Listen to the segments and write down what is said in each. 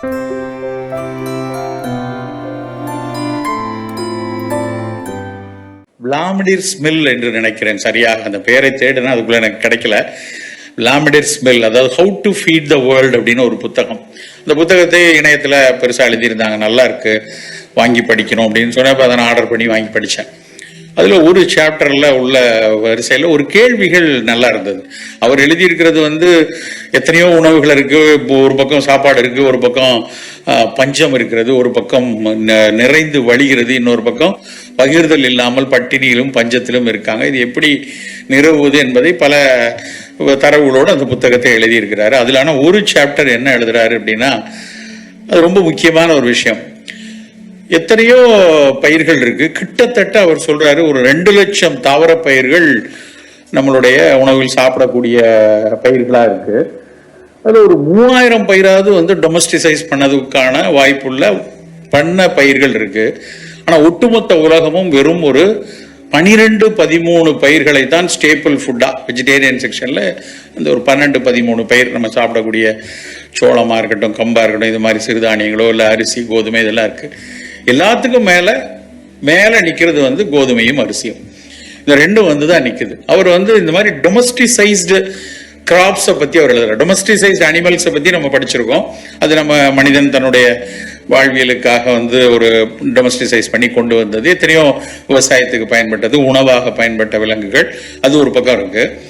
Vladimir smell என்று நினைக்கிறேன். சரியாக அந்த பெயரை தேடுனா அதுக்குள்ள எனக்கு கிடைக்கல. விளாமிடிர் ஸ்மெல் அதாவது how to feed the world அப்படின்னு ஒரு புத்தகம். இந்த புத்தகத்தை இணையத்தில் பெருசாக எழுதியிருந்தாங்க. நல்லா இருக்கு. வாங்கி படிக்கணும் அப்படின்னு சொன்னப்போ அதை நான் ஆர்டர் பண்ணி வாங்கி படித்தேன் அதில் ஒரு சாப்டரில் உள்ள வரிசையில் ஒரு கேள்விகள் நல்லா இருந்தது. அவர் எழுதியிருக்கிறது வந்து எத்தனையோ உணவுகள் இருக்குது ஒரு பக்கம் சாப்பாடு இருக்குது ஒரு பக்கம் பஞ்சம் இருக்கிறது ஒரு பக்கம் நிறைந்து வழிகிறது இன்னொரு பக்கம் பகிர்தல் இல்லாமல் பட்டினியிலும் பஞ்சத்திலும் இருக்காங்க. இது எப்படி நிறுவுவது என்பதை பல தரவுகளோடு அந்த புத்தகத்தை எழுதியிருக்கிறாரு. அதில் ஆனால் ஒரு சாப்டர் என்ன எழுதுறாரு அப்படின்னா அது ரொம்ப முக்கியமான ஒரு விஷயம். எத்தனையோ பயிர்கள் இருக்கு. கிட்டத்தட்ட அவர் சொல்றாரு ஒரு ரெண்டு லட்சம் தாவர பயிர்கள் நம்மளுடைய உணவில் சாப்பிடக்கூடிய பயிர்களா இருக்கு. அது ஒரு மூவாயிரம் பயிராவது வந்து டொமஸ்டிசைஸ் பண்ணதுக்கான வாய்ப்புள்ள பண்ண பயிர்கள் இருக்கு. ஆனா ஒட்டுமொத்த உலகமும் வெறும் ஒரு பனிரெண்டு பதிமூணு பயிர்களை தான் ஸ்டேபிள் ஃபுட்டா வெஜிடேரியன் செக்ஷன்ல இந்த ஒரு பன்னெண்டு பதிமூணு பயிர் நம்ம சாப்பிடக்கூடிய சோளமா இருக்கட்டும் கம்பா இருக்கட்டும் இது மாதிரி சிறுதானியங்களோ இல்லை அரிசி கோதுமை இதெல்லாம் இருக்கு. எல்லாத்துக்கும் மேலே மேலே நிற்கிறது வந்து கோதுமையும் அரிசியும். இந்த ரெண்டும் வந்து தான் நிற்குது அவர் வந்து இந்த மாதிரி டொமஸ்டிசைஸ்டு கிராப்ஸை பற்றி அவர் எழுதுறாரு. டொமஸ்டிசைஸ்டு அனிமல்ஸை பற்றி நம்ம படிச்சிருக்கோம். அது நம்ம மனிதன் தன்னுடைய வாழ்வியலுக்காக வந்து ஒரு டொமஸ்டிசைஸ் பண்ணி கொண்டு வந்தது. எத்தனையோ விவசாயத்துக்கு பயன்பட்டது உணவாக பயன்பட்ட விலங்குகள். அது ஒரு பக்கம் இருக்கு.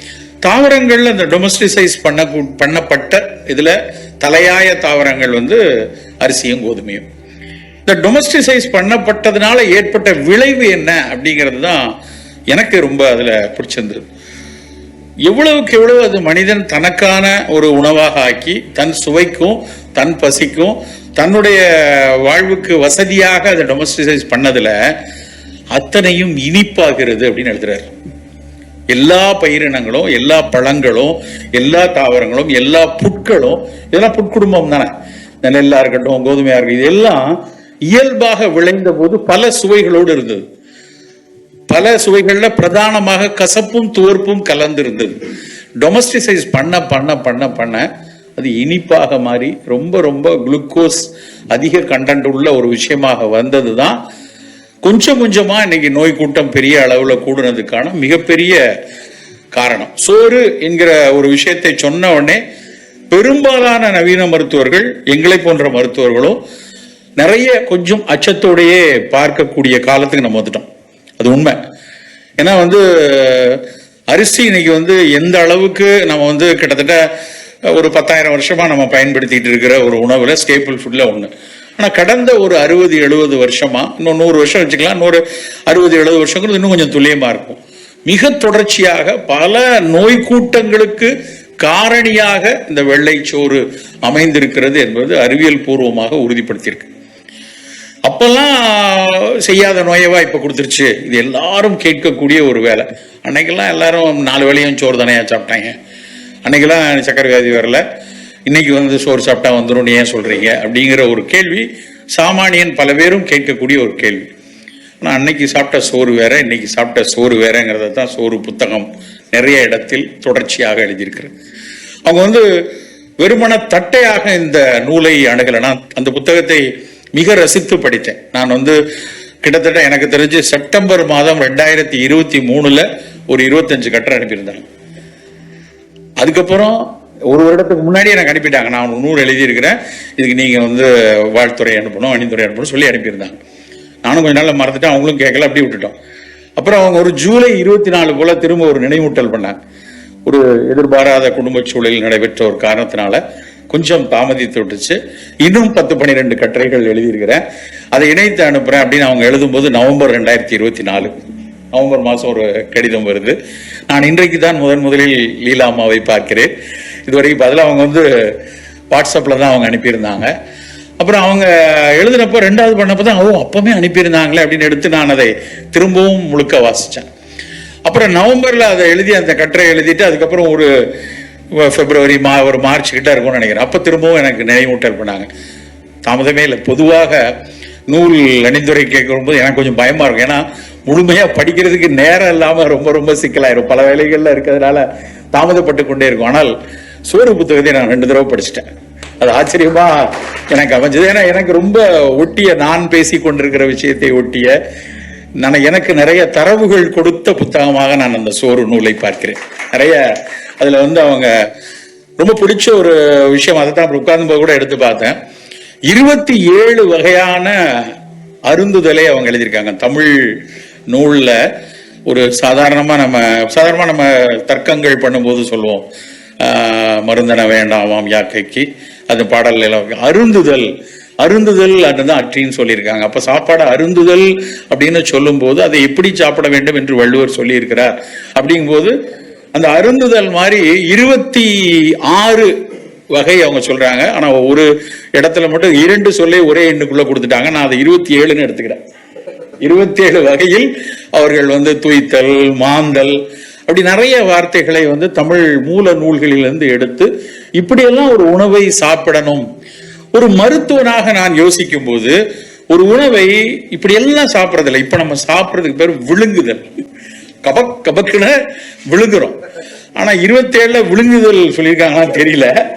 தாவரங்கள் அந்த டொமஸ்டிசைஸ் பண்ண பண்ணப்பட்ட இதில் தலையாய தாவரங்கள் வந்து அரிசியும் கோதுமையும். இந்த டொமஸ்டிசைஸ் பண்ணப்பட்டதுனால ஏற்பட்ட விளைவு என்ன அப்படிங்கிறது தான் எனக்கு ரொம்ப அதில் பிடிச்சிருந்தது. எவ்வளவுக்கு எவ்வளவு அது மனிதன் தனக்கான ஒரு உணவாக ஆக்கி தன் சுவைக்கும் தன் பசிக்கும் தன்னுடைய வாழ்வுக்கு வசதியாக அதை டொமஸ்டிசைஸ் பண்ணதில் அத்தனையும் இனிப்பாகிறது அப்படின்னு எழுதுறாரு. எல்லா பயிரினங்களும் எல்லா பழங்களும் எல்லா தாவரங்களும் எல்லா புட்களும் இதெல்லாம் புட்குடும்பம் தானே. இந்த நெல்லா இருக்கட்டும் கோதுமையாக இருக்கட்டும் இதெல்லாம் இயல்பாக விளைந்த போது பல சுவைகளோடு இருந்தது. பல சுவைகள்ல பிரதானமாக கசப்பும் துவர்ப்பும் கலந்திருந்தது. டொமஸ்டிசைஸ் பண்ண பண்ண பண்ண பண்ண அது இனிப்பாக மாறி ரொம்ப ரொம்ப குளுக்கோஸ் அதிக கண்டென்ட் உள்ள ஒரு விஷயமாக வந்தது தான் கொஞ்சம் கொஞ்சமாக இன்னைக்கு நோய் கூட்டம் பெரிய அளவில் கூடுனதுக்கான மிகப்பெரிய காரணம். சோறு என்கிற ஒரு விஷயத்தை சொன்ன உடனே பெரும்பாலான நவீன மருத்துவர்கள் எங்களை போன்ற மருத்துவர்களும் நிறைய கொஞ்சம் அச்சத்தோடையே பார்க்கக்கூடிய காலத்துக்கு நம்ம வந்துட்டோம். அது உண்மை. ஏன்னா வந்து அரிசி இன்னைக்கு வந்து எந்த அளவுக்கு நம்ம வந்து கிட்டத்தட்ட ஒரு பத்தாயிரம் வருஷமா நம்ம பயன்படுத்திட்டு இருக்கிற ஒரு உணவுல ஸ்டேபிள் ஃபுட்ல ஒண்ணு. ஆனா கடந்த ஒரு அறுபது எழுபது வருஷமா இன்னும் நூறு வருஷம் வச்சுக்கலாம் நூறு அறுபது எழுபது வருஷங்கிறது இன்னும் கொஞ்சம் துல்லியமா இருக்கும். மிக தொடர்ச்சியாக பல நோய் கூட்டங்களுக்கு காரணியாக இந்த வெள்ளைச்சோறு அமைந்திருக்கிறது என்பது அறிவியல் பூர்வமாக உறுதிப்படுத்தியிருக்கு. அப்பெல்லாம் செய்யாத நோயவா இப்போ கொடுத்துருச்சு. இது எல்லாரும் கேட்கக்கூடிய ஒரு வேலை. அன்னைக்கெல்லாம் எல்லாரும் நாலு வேளையும் சோறு தானே சாப்பிட்டாங்க. அன்னைக்கெல்லாம் சக்கரை வியாதி வரல. இன்னைக்கு வந்து சோறு சாப்பிட்டா வந்துடும் ஏன் சொல்றீங்க? அப்படிங்கிற ஒரு கேள்வி சாமானியன் பல பேரும் கேட்கக்கூடிய ஒரு கேள்வி. ஆனால் அன்னைக்கு சாப்பிட்ட சோறு வேற இன்னைக்கு சாப்பிட்ட சோறு வேறங்கிறத தான் சோறு புத்தகம் நிறைய இடத்தில் தொடர்ச்சியாக எழுதியிருக்கிறது. அவங்க வந்து வெறுமன தட்டையாக இந்த நூலை அணுகலைன்னா அந்த புத்தகத்தை மிக ரசித்து படித்தேன். நான் வந்து கிட்டத்தட்ட எனக்கு தெரிஞ்சு செப்டம்பர் மாதம் ரெண்டாயிரத்தி இருபத்தி மூணுல ஒரு இருபத்தஞ்சு கட்டுரை அனுப்பியிருந்தாங்க அதுக்கப்புறம் ஒரு வருடத்துக்கு முன்னாடி எனக்கு அனுப்பிட்டாங்க. நான் ஒரு நூறு எழுதியிருக்கிறேன். இதுக்கு நீங்க வந்து வாழ்த்துறை அனுப்பணும் அணிந்துரை அனுப்பணும் சொல்லி அனுப்பியிருந்தாங்க. நானும் கொஞ்ச நாளில் மறந்துட்டேன். அவங்களும் கேட்கல அப்படி விட்டுட்டோம். அப்புறம் அவங்க ஒரு ஜூலை இருபத்தி நாலு போல திரும்ப ஒரு நினைவூட்டல் பண்ணாங்க. ஒரு எதிர்பாராத குடும்ப சூழலில் நடைபெற்ற ஒரு காரணத்தினால கொஞ்சம் தாமதித்து விட்டுச்சு. இன்னும் பத்து பன்னிரெண்டு கட்டுரைகள் எழுதியிருக்கிறேன். அதை இணைத்து அனுப்புறேன் அப்படின்னு அவங்க எழுதும்போது நவம்பர் ரெண்டாயிரத்தி இருபத்தி நாலு. நவம்பர் மாதம் ஒரு கடிதம் வருது. நான் இன்றைக்கு தான் முதன் முதலில் லீலா அம்மாவை பார்க்கிறேன். இதுவரைக்கும் பதில் அவங்க வந்து வாட்ஸ்அப்பில் தான் அவங்க அனுப்பியிருந்தாங்க. அப்புறம் அவங்க எழுதினப்போ ரெண்டாவது பண்ணப்போ தான் ஓ அப்போவே அனுப்பியிருந்தாங்களே அப்படின்னு எடுத்து நான் அதை திரும்பவும் முழுக்க வாசித்தேன் அப்புறம் நவம்பரில் அதை எழுதி அந்த கட்டுரை எழுதிட்டு அதுக்கப்புறம் ஒரு பிப்ரவரி மா ஒரு மார்ச் கிட்ட இருக்கும்னு நினைக்கிறேன். அப்போ திரும்பவும் எனக்கு நினைவூட்டல் பண்ணாங்க. தாமதமே இல்லை. பொதுவாக நூல் அணிந்துரை கேட்கும்போது எனக்கு கொஞ்சம் பயமாக இருக்கும். ஏன்னா முழுமையாக படிக்கிறதுக்கு நேரம் இல்லாமல் ரொம்ப ரொம்ப சிக்கலாயிரும். பல வேலைகளில் இருக்கிறதுனால தாமதப்பட்டு கொண்டே இருக்கும். ஆனால் சோறு புத்தகத்தை நான் ரெண்டு தடவை படிச்சிட்டேன். அது ஆச்சரியமா எனக்கு அமைஞ்சது. ஏன்னா எனக்கு ரொம்ப ஒட்டிய நான் பேசி கொண்டிருக்கிற விஷயத்தை ஒட்டிய நான் எனக்கு நிறைய தரவுகள் கொடுத்த புத்தகமாக நான் அந்த சோறு நூலை பார்க்கிறேன். நிறைய அதில் வந்து அவங்க ரொம்ப பிடிச்ச ஒரு விஷயம் அதை தான் உட்கார்ந்து கூட எடுத்து பார்த்தேன். இருபத்தி ஏழு வகையான அருந்துதலை அவங்க எழுதியிருக்காங்க. தமிழ் நூலில் ஒரு சாதாரணமாக நம்ம சாதாரணமாக நம்ம தர்க்கங்கள் பண்ணும்போது சொல்லுவோம். ஆஹ், மருந்தன வேண்டாமாம் யாக்கைக்கு. அது பாடல் எல்லாம். அருந்துதல் அருந்துதல் அதுதான் அற்றின்னு சொல்லியிருக்காங்க. அப்போ சாப்பாடு அருந்துதல் அப்படின்னு சொல்லும்போது அதை எப்படி சாப்பிட வேண்டும் என்று வள்ளுவர் சொல்லியிருக்கிறார். அப்படிங்கும்போது அந்த அருந்துதல் மாதிரி இருபத்தி ஆறு வகை அவங்க சொல்றாங்க. ஆனால் ஒரு இடத்துல மட்டும் இரண்டு சொல்லை ஒரே எண்ணுக்குள்ள கொடுத்துட்டாங்க. நான் அதை இருபத்தி ஏழுன்னு எடுத்துக்கிறேன். இருபத்தி ஏழு வகையில் அவர்கள் வந்து துய்த்தல் மாந்தல் அப்படி நிறைய வார்த்தைகளை வந்து தமிழ் மூல நூல்களிலிருந்து எடுத்து இப்படியெல்லாம் ஒரு உணவை சாப்பிடணும். ஒரு மருத்துவனாக நான் யோசிக்கும் போது ஒரு உணவை இப்படி எல்லாம் சாப்பிட்றதில்ல. இப்ப நம்ம சாப்பிடுறதுக்கு பேர் விழுங்குதல். கபக் கபக்குன்னு விழுங்குறோம் ஆனா இருபத்தி விழுங்குதல் சொல்லியிருக்காங்களான்னு தெரியல.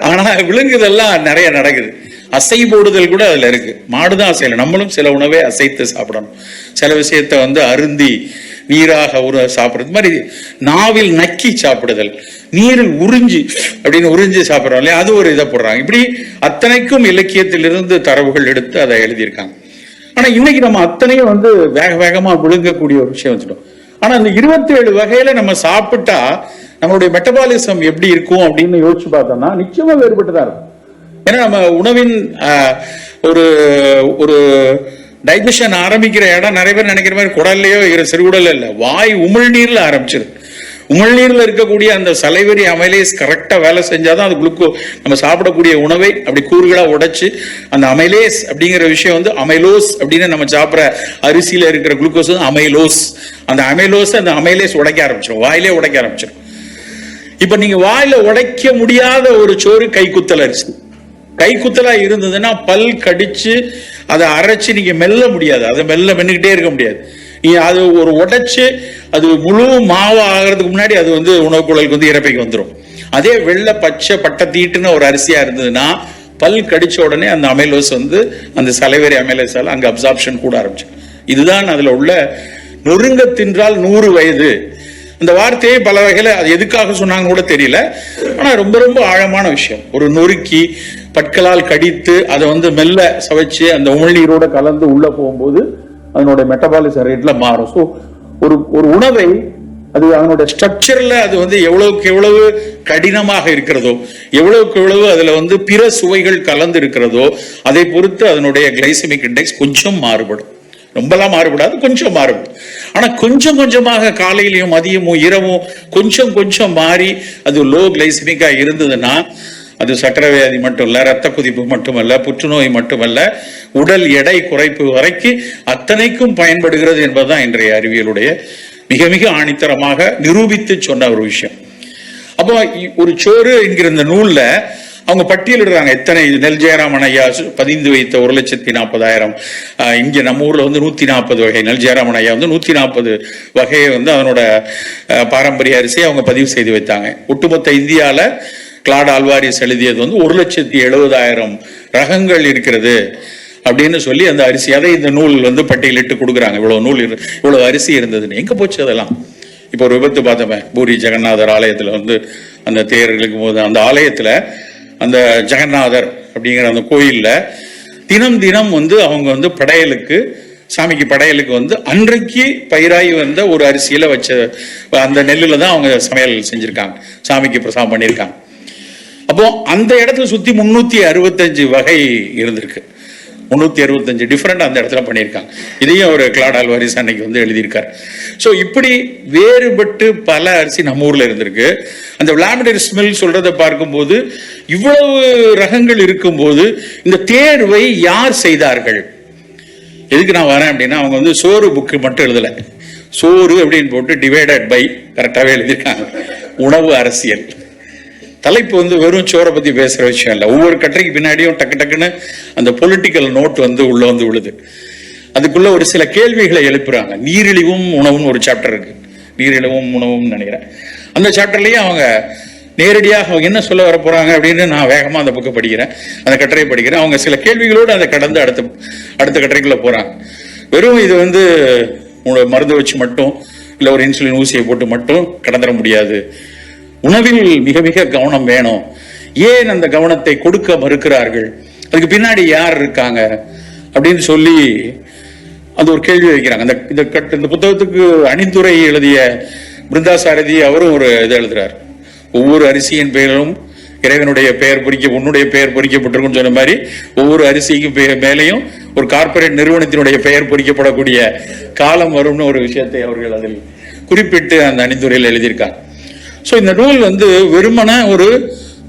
ஆனா விழுங்குதெல்லாம் நிறைய நடக்குது. அசை போடுதல் கூட அதுல இருக்கு. மாடுதான் அசையல. நம்மளும் சில உணவை அசைத்து சாப்பிடணும். சில விஷயத்த வந்து அருந்தி நீராக உற சாப்பிடுறது. மாதிரி நாவில் நக்கி சாப்பிடுதல். நீரில் உறிஞ்சி அப்படின்னு உறிஞ்சி சாப்பிடுறோம் இல்லையா? அது ஒரு இதை போடுறாங்க. இப்படி அத்தனைக்கும் இலக்கியத்திலிருந்து தரவுகள் எடுத்து அதை எழுதியிருக்காங்க. ஆனா இன்னைக்கு நம்ம அத்தனையும் வந்து வேக வேகமா விழுங்கக்கூடிய ஒரு விஷயம் வச்சுட்டோம். ஆனா அந்த இருபத்தி ஏழு வகையில நம்ம சாப்பிட்டா நம்மளுடைய மெட்டபாலிசம் எப்படி இருக்கும் அப்படின்னு யோசிச்சு பார்த்தோம்னா நிச்சயமா வேறுபட்டுதான் இருக்கும். ஏன்னா நம்ம உணவின் ஒரு ஒரு டைஜஷன் ஆரம்பிக்கிற இடம் நிறைய பேர் நினைக்கிற மாதிரி குடல்லையோ இருக்கிற சிறுகுடல்ல இல்ல. வாய் உமிழ்நீரில் ஆரம்பிச்சிருது உமிழ்நீரில் இருக்கக்கூடிய அந்த சலைவரி அமைலேஸ் கரெக்டா வேலை செஞ்சாதான் அது குளுக்கோ நம்ம சாப்பிடக்கூடிய உணவை அப்படி கூறுகளாக உடைச்சு அந்த அமைலேஸ் அப்படிங்கிற விஷயம் வந்து அமைலோஸ் அப்படின்னு நம்ம சாப்பிட்ற அரிசியில இருக்கிற குளுக்கோஸ் வந்து அமைலோஸ். அந்த அமைலோஸ் அந்த அமைலேஸ் உடைக்க ஆரம்பிச்சிடும் வாயிலே உடைக்க ஆரம்பிச்சிடும் இப்ப நீங்க வாயில உடைக்க முடியாத ஒரு சோறு கைக்குத்தல் அரிசி. கைக்குத்தலா இருந்ததுன்னா பல் கடிச்சு அதை அரைச்சு நீங்க மெல்ல முடியாது. அதை மெல்ல மென்னுக்கிட்டே இருக்க முடியாது. அது ஒரு உடைச்சு அது முழு மாவு ஆகிறதுக்கு முன்னாடி அது வந்து உணவு குழலுக்கு வந்து இறப்பைக்கு வந்துடும் அதே வெள்ளை பச்சை பட்டை தீட்டுன்னு ஒரு அரிசியா இருந்ததுன்னா பல் கடிச்ச உடனே அந்த அமைலோஸ் வந்து அந்த சலைவரி அமைலோஸால் அங்க அப்சார்ப்ஷன் கூட ஆரம்பிச்சு இதுதான் அதுல உள்ள நொறுங்க தின்றால் நூறு வயது. இந்த வார்த்தையை பல வகையில் அது எதுக்காக சொன்னாங்கன்னு கூட தெரியல. ஆனால் ரொம்ப ரொம்ப ஆழமான விஷயம். ஒரு நொறுக்கி பற்களால் கடித்து அதை வந்து மெல்ல சவைச்சு அந்த உமிழ்நீரோட கலந்து உள்ளே போகும்போது அதனுடைய மெட்டபாலிச ரேட்ல மாறும். ஸோ ஒரு ஒரு உணவை அது அதனோட ஸ்ட்ரக்சர்ல அது வந்து எவ்வளவுக்கு எவ்வளவு கடினமாக இருக்கிறதோ எவ்வளவுக்கு எவ்வளவு அதுல வந்து பிற சுவைகள் கலந்து இருக்கிறதோ அதை பொறுத்து அதனுடைய கிளைசமிக் இண்டெக்ஸ் கொஞ்சம் மாறுபடும். ரொம்பலாம் மாறுபடாது கொஞ்சம் மாறுபடும். ஆனா கொஞ்சம் கொஞ்சமாக காலையிலையும் மதியமும் இரவும் கொஞ்சம் கொஞ்சம் மாறி அது லோ கிளைசமிக்கா இருந்ததுன்னா அது சக்கரை வியாதி மட்டும் இல்லை ரத்த குதிப்பு மட்டுமல்ல புற்றுநோய் மட்டுமல்ல உடல் எடை குறைப்பு வரைக்கும் அத்தனைக்கும் பயன்படுகிறது என்பதுதான் இன்றைய அறிவியலுடைய மிக மிக ஆணித்தரமாக நிரூபித்து சொன்ன ஒரு விஷயம். அப்போ ஒரு சோறு என்கிற இந்த நூல்ல அவங்க பட்டியலிடுறாங்க எத்தனை? நெல் ஜெயராமன் ஐயா சு- பதிந்து வைத்த ஒரு லட்சத்தி நாற்பதாயிரம் இங்கே இங்க நம்ம ஊர்ல வந்து நூத்தி நாற்பது வகை நெல் ஜெயராமன் ஐயா வந்து நூத்தி நாற்பது வகையை வந்து அதனோட பாரம்பரிய அரிசியை அவங்க பதிவு செய்து வைத்தாங்க. ஒட்டுமொத்த இந்தியால கிளாட் ஆல்வாரிஸ் எழுதியது வந்து ஒரு லட்சத்தி எழுபதாயிரம் ரகங்கள் இருக்கிறது அப்படின்னு சொல்லி அந்த அரிசி அதை இந்த நூல் வந்து பட்டியலிட்டு கொடுக்குறாங்க. இவ்வளவு நூல் இரு- இவ்வளவு அரிசி இருந்ததுன்னு. எங்க போச்சு அதெல்லாம்? இப்போ ஒரு விபத்து பார்த்தவன் பூரி ஜெகநாதர் ஆலயத்துல வந்து அந்த தேர் இழுக்கும் போது அந்த ஆலயத்துல அந்த ஜெகநாதர் அப்படிங்கிற அந்த கோயிலில் தினம் தினம் வந்து அவங்க வந்து படையலுக்கு சாமிக்கு படையலுக்கு வந்து அன்றைக்கு பயிராகி வந்த ஒரு அரிசியில் வச்ச அந்த நெல்லில் தான் அவங்க சமையல் செஞ்சுருக்காங்க. சாமிக்கு பிரசாதம் பண்ணியிருக்காங்க. அப்போ அந்த இடத்துல சுற்றி முந்நூற்றி அறுபத்தஞ்சு வகை இருந்திருக்கு. முந்நூற்றி அறுபத்தஞ்சு டிஃப்ரெண்ட் அந்த இடத்துல பண்ணியிருக்காங்க. இதையும் ஒரு கிளாட் ஆல்வாரிஸ் அன்னைக்கு வந்து எழுதியிருக்காரு. ஸோ இப்படி வேறுபட்டு பல அரிசி நம்ம ஊரில் இருந்திருக்கு. அந்த விளாமிடர் ஸ்மெல் சொல்கிறத பார்க்கும்போது இவ்வளவு ரகங்கள் இருக்கும்போது இந்த தேர்வை யார் செய்தார்கள்? எதுக்கு நான் வரேன் அப்படின்னா அவங்க வந்து சோறு புக்கு மட்டும் எழுதலை. சோறு அப்படின்னு போட்டு டிவைடட் பை கரெக்டாகவே எழுதியிருக்காங்க. உணவு அரசியல். தலைப்பு வந்து வெறும் சோரை பத்தி பேசுற விஷயம் இல்லை. ஒவ்வொரு கட்டுரைக்கு பின்னாடியும் டக்கு டக்குன்னு அந்த பொலிட்டிக்கல் நோட் வந்து உள்ள வந்து விழுது. அதுக்குள்ள ஒரு சில கேள்விகளை எழுப்புறாங்க. நீரிழிவும் உணவும் ஒரு சாப்டர் இருக்கு. நீரிழிவும் உணவும் நினைக்கிறேன். அந்த சாப்டர்லேயும் அவங்க நேரடியாக அவங்க என்ன சொல்ல வர போறாங்க அப்படின்னு நான் வேகமாக அந்த புக்கை படிக்கிறேன். அந்த கட்டுரையை படிக்கிறேன். அவங்க சில கேள்விகளோடு அதை கடந்து அடுத்த அடுத்த கட்டுரைக்குள்ளே போறாங்க. வெறும் இது வந்து மருந்து வச்சு மட்டும் இல்லை ஒரு இன்சுலின் ஊசியை போட்டு மட்டும் கடந்துட முடியாது. உணவில் மிக மிக கவனம் வேணும். ஏன் அந்த கவனத்தை கொடுக்க மறுக்கிறார்கள்? அதுக்கு பின்னாடி யார் இருக்காங்க? அப்படின்னு சொல்லி அந்த ஒரு கேள்வி வைக்கிறாங்க. அந்த இந்த கட்டு இந்த புத்தகத்துக்கு அணிந்துரை எழுதிய பிருந்தா சாரதி அவரும் ஒரு இது எழுதுறார். ஒவ்வொரு அரிசியின் பெயரும் இறைவனுடைய பெயர் பொறிக்க உன்னுடைய பெயர் பொறிக்கப்பட்டிருக்குன்னு சொன்ன மாதிரி ஒவ்வொரு அரிசிக்கும் பெ- மேலேயும் ஒரு கார்ப்பரேட் நிறுவனத்தினுடைய பெயர் பொறிக்கப்படக்கூடிய காலம் வரும்னு ஒரு விஷயத்தை அவர்கள் அதில் குறிப்பிட்டு அந்த அணிந்துரையில் எழுதியிருக்காங்க. ஸோ இந்த நூல் வந்து வெறுமன ஒரு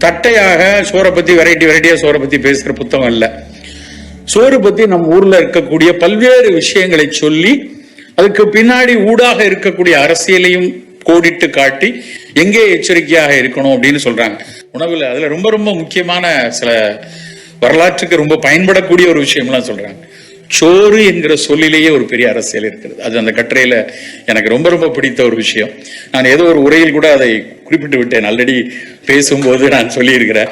தட்டையாக சோறை பத்தி வெரைட்டி வெரைட்டியா சோறை பத்தி பேசுகிற புத்தகம் இல்லை சோறு பத்தி நம்ம ஊர்ல இருக்கக்கூடிய பல்வேறு விஷயங்களை சொல்லி அதுக்கு பின்னாடி ஊடாக இருக்கக்கூடிய அரசியலையும் கோடிட்டு காட்டி எங்கே எச்சரிக்கையாக இருக்கணும் அப்படின்னு சொல்றாங்க. உணவுல அதுல ரொம்ப ரொம்ப முக்கியமான சில வரலாற்றுக்கு ரொம்ப பயன்படக்கூடிய ஒரு விஷயம்லாம் சொல்றாங்க. சோறு என்கிற சொல்லிலேயே ஒரு பெரிய அரசியல் இருக்கிறது. அது அந்த கட்டுரையில எனக்கு ரொம்ப ரொம்ப பிடித்த ஒரு விஷயம். நான் ஏதோ ஒரு உரையில் கூட அதை குறிப்பிட்டு விட்டேன். ஆல்ரெடி பேசும்போது நான் சொல்லியிருக்கிறேன்.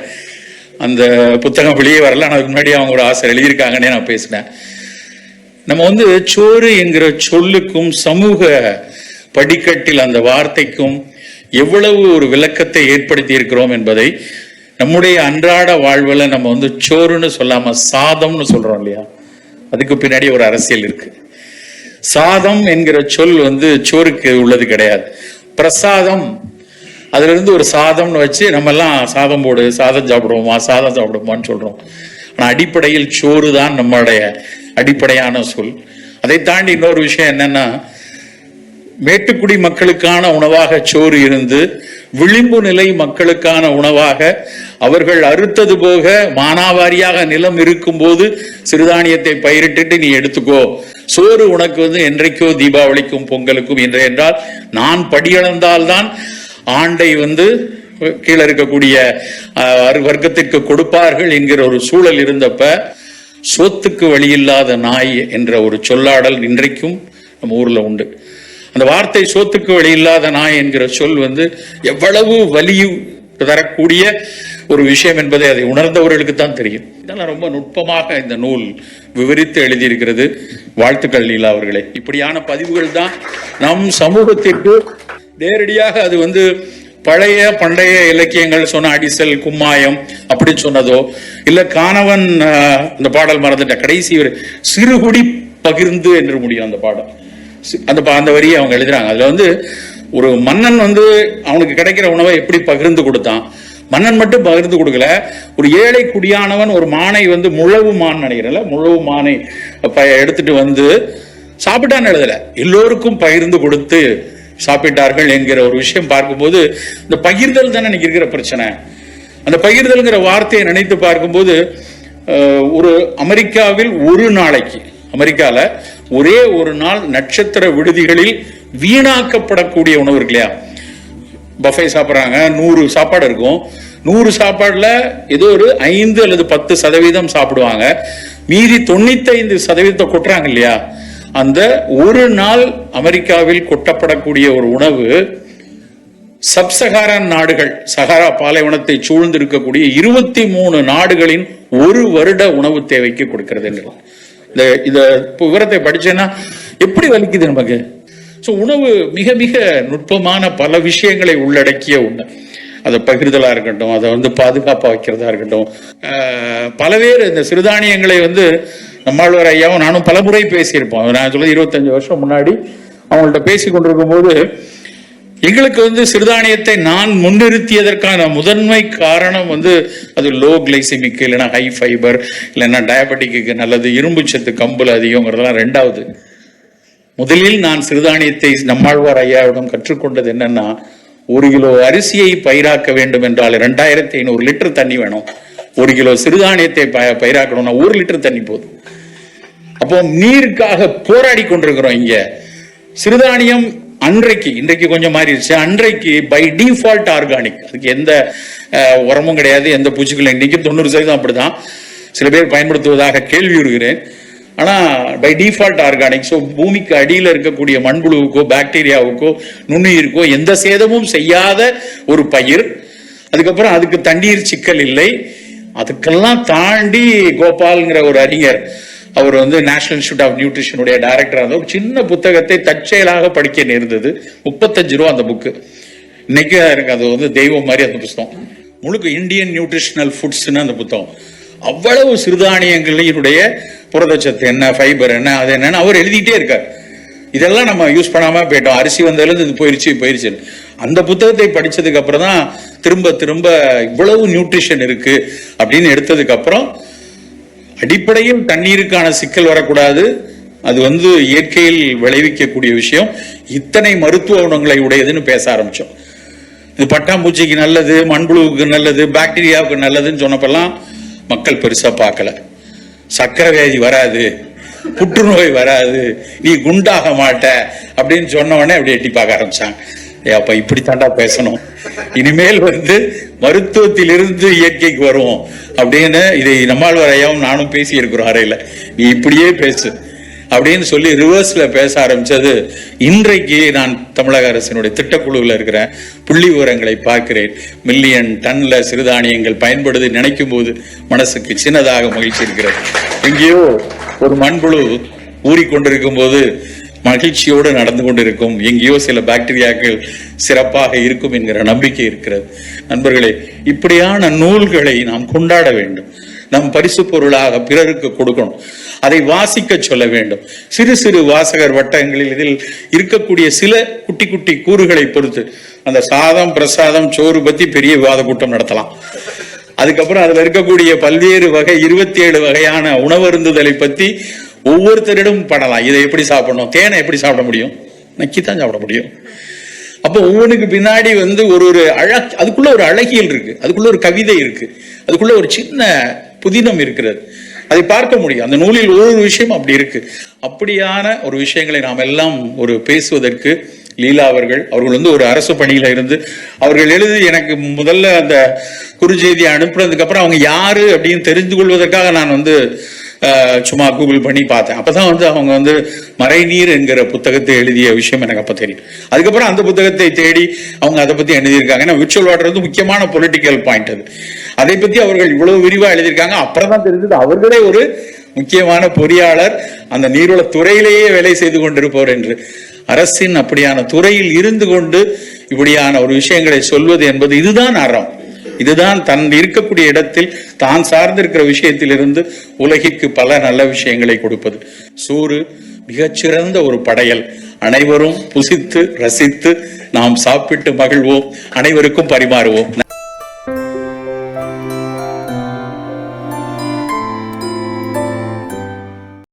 அந்த புத்தகம் வெளியே வரல. ஆனால் அதுக்கு முன்னாடி அவங்க ஒரு ஆசை எழுதியிருக்காங்கன்னே நான் பேசினேன். நம்ம வந்து சோறு என்கிற சொல்லுக்கும் சமூக படிக்கட்டில் அந்த வார்த்தைக்கும் எவ்வளவு ஒரு விளக்கத்தை ஏற்படுத்தி இருக்கிறோம் என்பதை நம்முடைய அன்றாட வாழ்வில் நம்ம வந்து சோறுன்னு சொல்லாம சாதம்னு சொல்றோம் இல்லையா? அதுக்கு பின்னாடி ஒரு அரசியல் இருக்கு. சாதம் என்கிற சொல் வந்து சோறுக்கு உள்ளது கிடையாது. பிரசாதம் அதுல இருந்து ஒரு சாதம்னு வச்சு நம்ம எல்லாம் சாதம் போடு சாதம் சாப்பிடுவோமா சாதம் சாப்பிடுவோமான்னு சொல்றோம். ஆனா அடிப்படையில் சோறு தான் நம்மளுடைய அடிப்படையான சொல். அதை தாண்டி இன்னொரு விஷயம் என்னன்னா மேட்டுக்குடி மக்களுக்கான உணவாக சோறு இருந்து விளிம்பு நிலை மக்களுக்கான உணவாக அவர்கள் அறுத்தது போக மானாவாரியாக நிலம் இருக்கும்போது சிறுதானியத்தை பயிரிட்டுட்டு நீ எடுத்துக்கோ. சோறு உனக்கு வந்து என்றைக்கோ தீபாவளிக்கும் பொங்கலுக்கும் என்று என்றால் நான் படியளந்தால்தான் ஆண்டை வந்து கீழே இருக்கக்கூடிய வர்க்கத்திற்கு கொடுப்பார்கள் என்கிற ஒரு சூழல் இருந்தப்ப சொத்துக்கு வழியில்லாத நாய் என்ற ஒரு சொல்லாடல் இன்றைக்கும் நம்ம ஊர்ல உண்டு. அந்த வார்த்தை சோத்துக்கு வழி இல்லாத நாய் என்கிற சொல் வந்து எவ்வளவு வலி தரக்கூடிய ஒரு விஷயம் என்பதை அதை உணர்ந்தவர்களுக்கு தான் தெரியும். இதெல்லாம் ரொம்ப நுட்பமாக இந்த நூல் விவரித்து எழுதியிருக்கிறது. வாழ்த்துக்கள் லீலா அவர்களே. இப்படியான பதிவுகள் தான் நம் சமூகத்திற்கு நேரடியாக அது வந்து பழைய பண்டைய இலக்கியங்கள் சொன்ன அடிசல் கும்மாயம் அப்படி சொன்னதோ இல்ல காணவன் இந்த பாடல் மறந்துட்ட கடைசி ஒரு சிறுகுடி பகிர்ந்து என்று முடியும் அந்த பாடல். அந்த பா- அந்த வரியை அவங்க எழுதுறாங்க. அதுல வந்து ஒரு மன்னன் வந்து அவனுக்கு கிடைக்கிற உணவை எப்படி பகிர்ந்து கொடுத்தான்? மன்னன் மட்டும் பகிர்ந்து கொடுக்கல. ஒரு ஏழை குடியானவன் ஒரு மானை வந்து முழவு மான் நினைக்கிறேன்ல முழவு மானை ப- எடுத்துட்டு வந்து சாப்பிட்டான்னு எழுதல. எல்லோருக்கும் பகிர்ந்து கொடுத்து சாப்பிட்டார்கள் என்கிற ஒரு விஷயம் பார்க்கும்போது இந்த பகிர்தல் தானே இன்னைக்கு இருக்கிற பிரச்சனை. அந்த பகிர்தல்ங்கிற வார்த்தையை நினைத்து பார்க்கும்போது ஒரு அமெரிக்காவில் ஒரு நாளைக்கு அமெரிக்கால ஒரே ஒரு நாள் நட்சத்திர விடுதிகளில் வீணாக்கப்படக்கூடிய உணவு இருக்கு இல்லையா? பஃபே சாப்பிட்றாங்க நூறு சாப்பாடு இருக்கும். நூறு சாப்பாடுல ஏதோ ஒரு ஐந்து அல்லது பத்து சதவீதம் சாப்பிடுவாங்க. மீதி தொண்ணூத்தைந்து சதவீதத்தை கொட்டுறாங்க இல்லையா? அந்த ஒரு நாள் அமெரிக்காவில் கொட்டப்படக்கூடிய ஒரு உணவு சப்சகாரன் நாடுகள் சஹாரா பாலைவனத்தை சூழ்ந்திருக்கக்கூடிய இருபத்தி மூணு நாடுகளின் ஒரு வருட உணவு தேவைக்கு கொடுக்கிறது என்று. இந்த இந்த விவரத்தை படிச்சேன்னா எப்படி வலிக்குது நமக்கு? ஸோ உணவு மிக மிக நுட்பமான பல விஷயங்களை உள்ளடக்கிய ஒன்று அதை பகிர்தலாக இருக்கட்டும் அதை வந்து பாதுகாப்பாக வைக்கிறதா இருக்கட்டும். பல பேர் இந்த சிறுதானியங்களை வந்து நம்மாழ்வார் ஐயாவும் நானும் பல முறை பேசியிருப்போம். நான் சொல்ல இருபத்தஞ்சு வருஷம் முன்னாடி அவங்கள்ட்ட பேசி கொண்டிருக்கும் போது எங்களுக்கு வந்து சிறுதானியத்தை நான் முன்னிறுத்தியதற்கான முதன்மை காரணம் வந்து அது லோ கிளைசிமிக் இல்லைன்னா ஹை ஃபைபர் இல்லைன்னா டயபெட்டிக்கு நல்லது இரும்பு சத்து கம்பல் அதிகங்கிறதெல்லாம் ரெண்டாவது. முதலில் நான் சிறுதானியத்தை நம்மாழ்வார் ஐயாவிடம் கற்றுக்கொண்டது என்னன்னா ஒரு கிலோ அரிசியை பயிராக்க வேண்டும் என்றால் ரெண்டாயிரத்தி ஐநூறு லிட்டர் தண்ணி வேணும். ஒரு கிலோ சிறுதானியத்தை பயிராக்கணும்னா ஒரு லிட்டர் தண்ணி போதும். அப்போ நீருக்காக போராடி கொண்டிருக்கிறோம் இங்க. சிறுதானியம் அன்றைக்கு இன்றைக்கு கொஞ்சம் மாறிடுச்சு. அன்றைக்கு பை டிஃபால்ட் ஆர்கானிக் அதுக்கு எந்த உரமும் கிடையாது எந்த பூச்சிகளும். இன்னைக்கு தொண்ணூறு சதவீதம் அப்படிதான். சில பேர் பயன்படுத்துவதாக கேள்வி விடுகிறேன் ஆனால் பை டிஃபால்ட் ஆர்கானிக் ஸோ பூமிக்கு அடியில் இருக்கக்கூடிய மண்புழுவுக்கோ பாக்டீரியாவுக்கோ நுண்ணுயிருக்கோ எந்த சேதமும் செய்யாத ஒரு பயிர். அதுக்கப்புறம் அதுக்கு தண்ணீர் சிக்கல் இல்லை. அதுக்கெல்லாம் தாண்டி கோபால்ங்கிற ஒரு அறிஞர் அவர் வந்து நேஷனல் இன்ஸ்டியூட் ஆஃப் நியூட்ரிஷனுடைய டைரக்டர் இருந்த ஒரு சின்ன புத்தகத்தை தற்செயலாக படிக்க நேர்ந்தது. முப்பத்தஞ்சு ரூபா அந்த புக்கு இன்னைக்கு எனக்கு அது வந்து தெய்வம் மாதிரி அந்த புத்தகம். முழுக்க இந்தியன் நியூட்ரிஷனல் ஃபுட்ஸ்னு அந்த புத்தகம். அவ்வளவு சிறுதானியங்களினுடைய புரதச்சத்து என்ன ஃபைபர் என்ன அது என்னன்னு அவர் எழுதிட்டே இருக்கார். இதெல்லாம் நம்ம யூஸ் பண்ணாம போயிட்டோம். அரிசி வந்ததுலேருந்து இது போயிருச்சு போயிருச்சு அந்த புத்தகத்தை படிச்சதுக்கு அப்புறம் தான் திரும்ப திரும்ப இவ்வளவு நியூட்ரிஷன் இருக்கு அப்படின்னு எடுத்ததுக்கு அப்புறம் அடிப்படையில் தண்ணீருக்கான சிக்கல் வரக்கூடாது. அது வந்து இயற்கையில் விளைவிக்கக்கூடிய விஷயம். இத்தனை மருத்துவ குணங்களை உடையதுன்னு பேச ஆரம்பிச்சோம். இது பட்டாம்பூச்சிக்கு நல்லது மண்புழுவுக்கு நல்லது பாக்டீரியாவுக்கு நல்லதுன்னு சொன்னப்பெல்லாம் மக்கள் பெருசா பார்க்கல. சக்கரை வியாதி வராது புற்றுநோய் வராது நீ குண்டாக மாட்ட அப்படின்னு சொன்ன உடனே அப்படி எட்டி பார்க்க ஆரம்பிச்சாங்க. அப்ப இப்படித்தாண்டா பேசணும். இனிமேல் வந்து மருத்துவத்திலிருந்து இயற்கைக்கு வருவோம். அப்படின்னு இதை நம்மாழ்வார் ஐயாவும் நானும் பேசி இருக்கிறோம் அறையில. நீ இப்படியே பேசு. அப்படின்னு சொல்லி ரிவர்ஸ்ல பேச ஆரம்பிச்சது இன்றைக்கு நான் தமிழக அரசினுடைய திட்டக்குழுவில் இருக்கிற புள்ளி விவரங்களை பார்க்கிறேன். மில்லியன் டன்ல சிறுதானியங்கள் பயன்படுது நினைக்கும் போது மனசுக்கு சின்னதாக மகிழ்ச்சி இருக்கிறது. எங்கேயோ ஒரு மண்புழு ஊறிக்கொண்டிருக்கும் போது மகிழ்ச்சியோடு நடந்து கொண்டிருக்கும் எங்கேயோ சில பாக்டீரியாக்கள் சிறப்பாக இருக்கும் என்கிற நம்பிக்கை இருக்கிறது. நண்பர்களே இப்படியான நூல்களை நாம் கொண்டாட வேண்டும். நம் பரிசு பொருளாக பிறருக்கு கொடுக்கணும். அதை வாசிக்க சொல்ல வேண்டும். சிறு சிறு வாசகர் வட்டங்களில் இதில் இருக்கக்கூடிய சில குட்டி குட்டி கூறுகளை பொறுத்து அந்த சாதம் பிரசாதம் சோறு பத்தி பெரிய விவாத கூட்டம் நடத்தலாம். அதுக்கப்புறம் அதுல இருக்கக்கூடிய பல்வேறு வகை இருபத்தி ஏழு வகையான உணவருந்துதலை பத்தி ஒவ்வொருத்தரிடம் படலாம் இதை எப்படி சாப்பிடணும்? தேனை எப்படி சாப்பிட முடியும்? நக்கி தான் சாப்பிட முடியும். அப்போ ஒவ்வொன்றுக்கு பின்னாடி வந்து ஒரு ஒரு அழ அதுக்குள்ள ஒரு அழகியல் இருக்கு. அதுக்குள்ள ஒரு கவிதை இருக்கு. அதுக்குள்ள ஒரு சின்ன புதினம் இருக்கிறது. அதை பார்க்க முடியும். அந்த நூலில் ஒவ்வொரு விஷயம் அப்படி இருக்கு. அப்படியான ஒரு விஷயங்களை நாம் எல்லாம் ஒரு பேசுவதற்கு லீலா அவர்கள் அவர்கள் வந்து ஒரு அரசு பணியில இருந்து அவர்கள் எழுதி எனக்கு முதல்ல அந்த குறுஞ்செய்தியை அனுப்புனதுக்கு அப்புறம் அவங்க யாரு அப்படின்னு தெரிந்து கொள்வதற்காக நான் வந்து சும்மா கூகுள் பண்ணி பார்த்தேன். அப்பதான் வந்து அவங்க வந்து மறைநீர் என்கிற புத்தகத்தை எழுதிய விஷயம் எனக்கு அப்போ தெரியும். அதுக்கப்புறம் அந்த புத்தகத்தை தேடி அவங்க அதை பற்றி எழுதியிருக்காங்க. ஏன்னா விர்ச்சுவல் வாட்டர் வந்து முக்கியமான பொலிட்டிக்கல் பாயிண்ட் அது. அதை பற்றி அவர்கள் இவ்வளவு விரிவாக எழுதியிருக்காங்க. அப்புறம் தான் தெரிஞ்சது அவர்களே ஒரு முக்கியமான பொறியாளர் அந்த நீர்வள துறையிலேயே வேலை செய்து கொண்டிருப்பவர் என்று. அரசின் அப்படியான துறையில் இருந்து கொண்டு இப்படியான ஒரு விஷயங்களை சொல்வது என்பது இதுதான் அறம். இதுதான் தன் இருக்கக்கூடிய இடத்தில் தான் சார்ந்திருக்கிற விஷயத்திலிருந்து உலகிற்கு பல நல்ல விஷயங்களை கொடுப்பது. சூறு மிகச்சிறந்த ஒரு படையல். அனைவரும் புசித்து ரசித்து நாம் சாப்பிட்டு மகிழ்வோம். அனைவருக்கும் பரிமாறுவோம்.